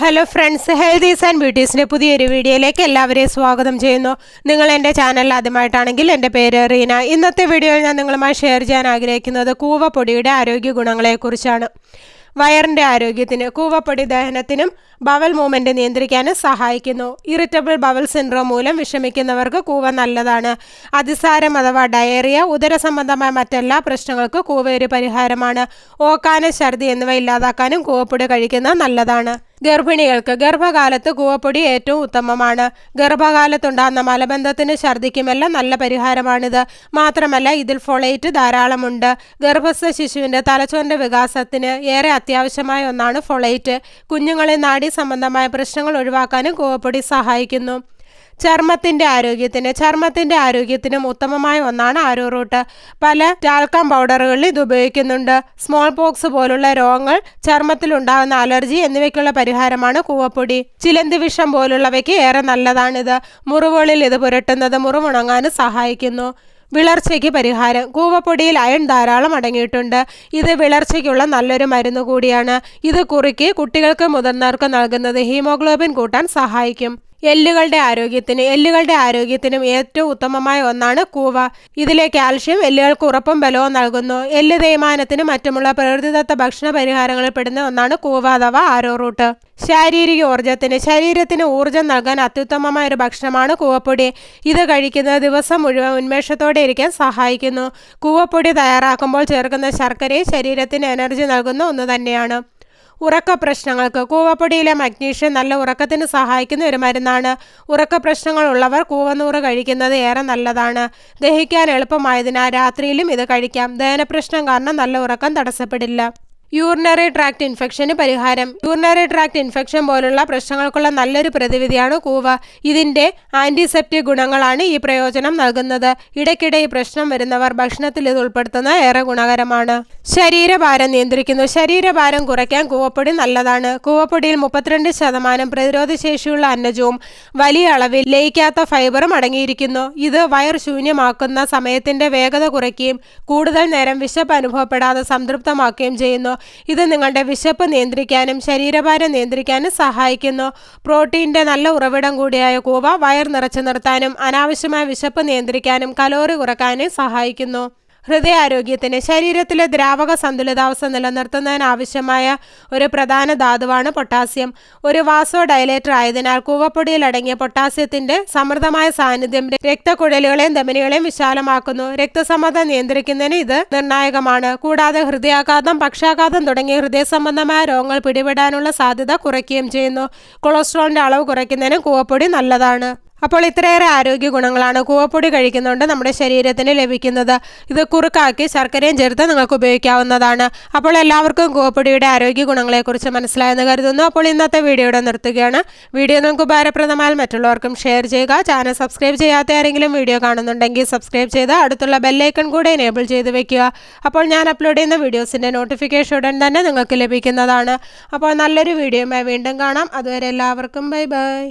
Hello friends healthies and ബ്യൂട്ടീസിന്റെ പുതിയൊരു വീഡിയോയിലേക്ക് എല്ലാവരെയും സ്വാഗതം ചെയ്യുന്നു. നിങ്ങൾ എന്റെ ചാനൽ ആദ്യമായിട്ടാണെങ്കിൽ എന്റെ പേര് റീന. ഇന്നത്തെ വീഡിയോയിൽ ഞാൻ നിങ്ങളുമായി ഷെയർ ചെയ്യാൻ ആഗ്രഹിക്കുന്നത് കൂവപ്പൊടിയുടെ ആരോഗ്യ ഗുണങ്ങളെക്കുറിച്ചാണ്. വയറിന്റെ ആരോഗ്യത്തിന് കൂവപ്പൊടി ദഹനത്തിനും ബവൽ മൂവ്മെന്റ് നിയന്ത്രിക്കാനും സഹായിക്കുന്നു. ഇറിറ്റബിൾ ബവൽ സിൻഡ്രോം മൂലം വിഷമിക്കുന്നവർക്ക് കൂവ നല്ലതാണ്. അതിസാരം അഥവാ ഡയറിയ ഉദര സംബന്ധമായ മറ്റെല്ലാ പ്രശ്നങ്ങൾക്കും കൂവ ഒരു പരിഹാരമാണ്. ഓക്കാന ഛർദി എന്നിവ ഇല്ലാതാക്കാനും കൂവപ്പൊടി കഴിക്കുന്നത് നല്ലതാണ്. ഗർഭിണികൾക്ക് ഗർഭകാലത്ത് കൂവപ്പൊടി ഏറ്റവും ഉത്തമമാണ്. ഗർഭകാലത്തുണ്ടാകുന്ന മലബന്ധത്തിന് ഛർദിക്കുമെല്ലാം നല്ല പരിഹാരമാണിത്. മാത്രമല്ല ഇതിൽ ഫൊളേറ്റ് ധാരാളമുണ്ട്. ഗർഭസ്ഥ ശിശുവിന്റെ തലച്ചോറിന്റെ വികാസത്തിന് ഏറെ അത്യാവശ്യമായ ഒന്നാണ് ഫൊളേറ്റ്. കുഞ്ഞുങ്ങളെ നാഡീ സംബന്ധമായ പ്രശ്നങ്ങൾ ഒഴിവാക്കാനും കൂവപ്പൊടി സഹായിക്കുന്നു. ചർമ്മത്തിന്റെ ആരോഗ്യത്തിന് ചർമ്മത്തിന്റെ ആരോഗ്യത്തിനും ഉത്തമമായ ഒന്നാണ് ആരോ റൂട്ട്. പല ടാൽക്കം പൗഡറുകളിൽ ഇത് ഉപയോഗിക്കുന്നുണ്ട്. സ്മോൾ പോക്സ് പോലുള്ള രോഗങ്ങൾ ചർമ്മത്തിൽ ഉണ്ടാകുന്ന അലർജി എന്നിവയ്ക്കുള്ള പരിഹാരമാണ് കൂവപ്പൊടി. ചിലന്തി വിഷം പോലുള്ളവയ്ക്ക് ഏറെ നല്ലതാണിത്. മുറിവുകളിൽ ഇത് പുരട്ടുന്നത് മുറിവുണങ്ങാനും സഹായിക്കുന്നു. വിളർച്ചയ്ക്ക് പരിഹാരം. കൂവപ്പൊടിയിൽ അയൺ ധാരാളം അടങ്ങിയിട്ടുണ്ട്. ഇത് വിളർച്ചയ്ക്കുള്ള നല്ലൊരു മരുന്ന് കൂടിയാണ്. ഇത് കുറുക്കി കുട്ടികൾക്ക് മുതിർന്നവർക്ക് നൽകുന്നത് ഹീമോഗ്ലോബിൻ കൂട്ടാൻ സഹായിക്കും. എല്ലുകളുടെ ആരോഗ്യത്തിന് എല്ലുകളുടെ ആരോഗ്യത്തിനും ഏറ്റവും ഉത്തമമായ ഒന്നാണ് കൂവ. ഇതിലെ കാൽഷ്യം എല്ലുകൾക്ക് ഉറപ്പും ബലവും നൽകുന്നു. എല്ല് തേയ്മാനത്തിനും മറ്റുമുള്ള പ്രകൃതിദത്ത ഭക്ഷണ പരിഹാരങ്ങളിൽ പെടുന്ന ഒന്നാണ് കൂവ അഥവാ ആരോ റൂട്ട്. ശാരീരിക ഊർജത്തിന് ശരീരത്തിന് ഊർജം നൽകാൻ അത്യുത്തമമായ ഒരു ഭക്ഷണമാണ് കൂവപ്പൊടി. ഇത് കഴിക്കുന്നത് ദിവസം മുഴുവൻ ഉന്മേഷത്തോടെ ഇരിക്കാൻ സഹായിക്കുന്നു. കൂവപ്പൊടി തയ്യാറാക്കുമ്പോൾ ചേർക്കുന്ന ശർക്കരയും ശരീരത്തിന് എനർജി നൽകുന്ന ഒന്ന് തന്നെയാണ്. ഉറക്ക പ്രശ്നങ്ങൾക്ക് കൂവപ്പൊടിയിലെ മഗ്നീഷ്യം നല്ല ഉറക്കത്തിന് സഹായിക്കുന്ന ഒരു മരുന്നാണ്. ഉറക്ക പ്രശ്നങ്ങളുള്ളവർ കൂവനൂറ് കഴിക്കുന്നത് ഏറെ നല്ലതാണ്. ദഹിക്കാൻ എളുപ്പമായതിനാൽ രാത്രിയിലും ഇത് കഴിക്കാം. ദഹനപ്രശ്നം കാരണം നല്ല ഉറക്കം തടസ്സപ്പെടില്ല. യൂറിനറി ട്രാക്ട് ഇൻഫെക്ഷന് പരിഹാരം. യൂറിനറി ട്രാക്ട് ഇൻഫെക്ഷൻ പോലുള്ള പ്രശ്നങ്ങൾക്കുള്ള നല്ലൊരു പ്രതിവിധിയാണ് കൂവ. ഇതിന്റെ ആന്റിസെപ്റ്റിക് ഗുണങ്ങളാണ് ഈ പ്രയോജനം നൽകുന്നത്. ഇടയ്ക്കിടെ ഈ പ്രശ്നം വരുന്നവർ ഭക്ഷണത്തിൽ ഇത് ഉൾപ്പെടുത്തുന്ന ഏറെ ഗുണകരമാണ്. ശരീരഭാരം നിയന്ത്രിക്കുന്നു. ശരീരഭാരം കുറയ്ക്കാൻ കൂവപ്പൊടി നല്ലതാണ്. കൂവപ്പൊടിയിൽ മുപ്പത്തിരണ്ട് ശതമാനം പ്രതിരോധശേഷിയുള്ള അന്നജവും വലിയ അളവിൽ ലയിക്കാത്ത ഫൈബറും അടങ്ങിയിരിക്കുന്നു. ഇത് വയർ ശൂന്യമാക്കുന്ന സമയത്തിന്റെ വേഗത കുറയ്ക്കുകയും കൂടുതൽ നേരം വിശപ്പ് അനുഭവപ്പെടാതെ സംതൃപ്തമാക്കുകയും ചെയ്യുന്നു. ഇത് നിങ്ങളുടെ വിശപ്പ് നിയന്ത്രിക്കാനും ശരീരഭാരം നിയന്ത്രിക്കാനും സഹായിക്കുന്നു. പ്രോട്ടീന്റെ നല്ല ഉറവിടം കൂടിയായ കൂവ വയർ നിറച്ചു നിർത്താനും അനാവശ്യമായ വിശപ്പ് നിയന്ത്രിക്കാനും കലോറി കുറക്കാനും സഹായിക്കുന്നു. ഹൃദയാരോഗ്യത്തിന് ശരീരത്തിലെ ദ്രാവക സന്തുലിതാവസ്ഥ നിലനിർത്തുന്നതിനാവശ്യമായ ഒരു പ്രധാന ധാതുവാണ് പൊട്ടാസ്യം. ഒരു വാസോ ഡയലേറ്റർ ആയതിനാൽ കൂവപ്പൊടിയിൽ അടങ്ങിയ പൊട്ടാസ്യത്തിന്റെ സമൃദ്ധമായ സാന്നിധ്യം രക്തക്കുഴലുകളെയും ധമനികളെയും വിശാലമാക്കുന്നു. രക്തസമ്മർദ്ദം നിയന്ത്രിക്കുന്നതിന് ഇത് നിർണായകമാണ്. കൂടാതെ ഹൃദയാഘാതം പക്ഷാഘാതം തുടങ്ങിയ ഹൃദയ സംബന്ധമായ രോഗങ്ങൾ പിടിപെടാനുള്ള സാധ്യത കുറയ്ക്കുകയും ചെയ്യുന്നു. കൊളസ്ട്രോളിന്റെ അളവ് കുറയ്ക്കുന്നതിനും കൂവപ്പൊടി നല്ലതാണ്. അപ്പോൾ ഇത്രയേറെ ആരോഗ്യ ഗുണങ്ങളാണ് കൂവപ്പൊടി കഴിക്കുന്നതുകൊണ്ട് നമ്മുടെ ശരീരത്തിന് ലഭിക്കുന്നത്. ഇത് കുറുക്കാക്കി ശർക്കരയും ചേർത്ത് നിങ്ങൾക്ക് ഉപയോഗിക്കാവുന്നതാണ്. അപ്പോൾ എല്ലാവർക്കും കൂവപ്പൊടിയുടെ ആരോഗ്യ ഗുണങ്ങളെക്കുറിച്ച് മനസ്സിലായെന്ന് കരുതുന്നു. അപ്പോൾ ഇന്നത്തെ വീഡിയോയുടെ നിർത്തുകയാണ്. വീഡിയോ നിങ്ങൾക്ക് ഉപകാരപ്രദമായാൽ മറ്റുള്ളവർക്കും ഷെയർ ചെയ്യുക. ചാനൽ സബ്സ്ക്രൈബ് ചെയ്യാത്ത ആരെങ്കിലും വീഡിയോ കാണുന്നുണ്ടെങ്കിൽ സബ്സ്ക്രൈബ് ചെയ്ത് അടുത്തുള്ള ബെല്ലൈക്കൺ കൂടെ എനേബിൾ ചെയ്ത് വെക്കുക. അപ്പോൾ ഞാൻ അപ്ലോഡ് ചെയ്യുന്ന വീഡിയോസിന്റെ നോട്ടിഫിക്കേഷൻ ഉടൻ തന്നെ നിങ്ങൾക്ക് ലഭിക്കുന്നതാണ്. അപ്പോൾ നല്ലൊരു വീഡിയോയുമായി വീണ്ടും കാണാം. അതുവരെ എല്ലാവർക്കും ബൈ ബൈ.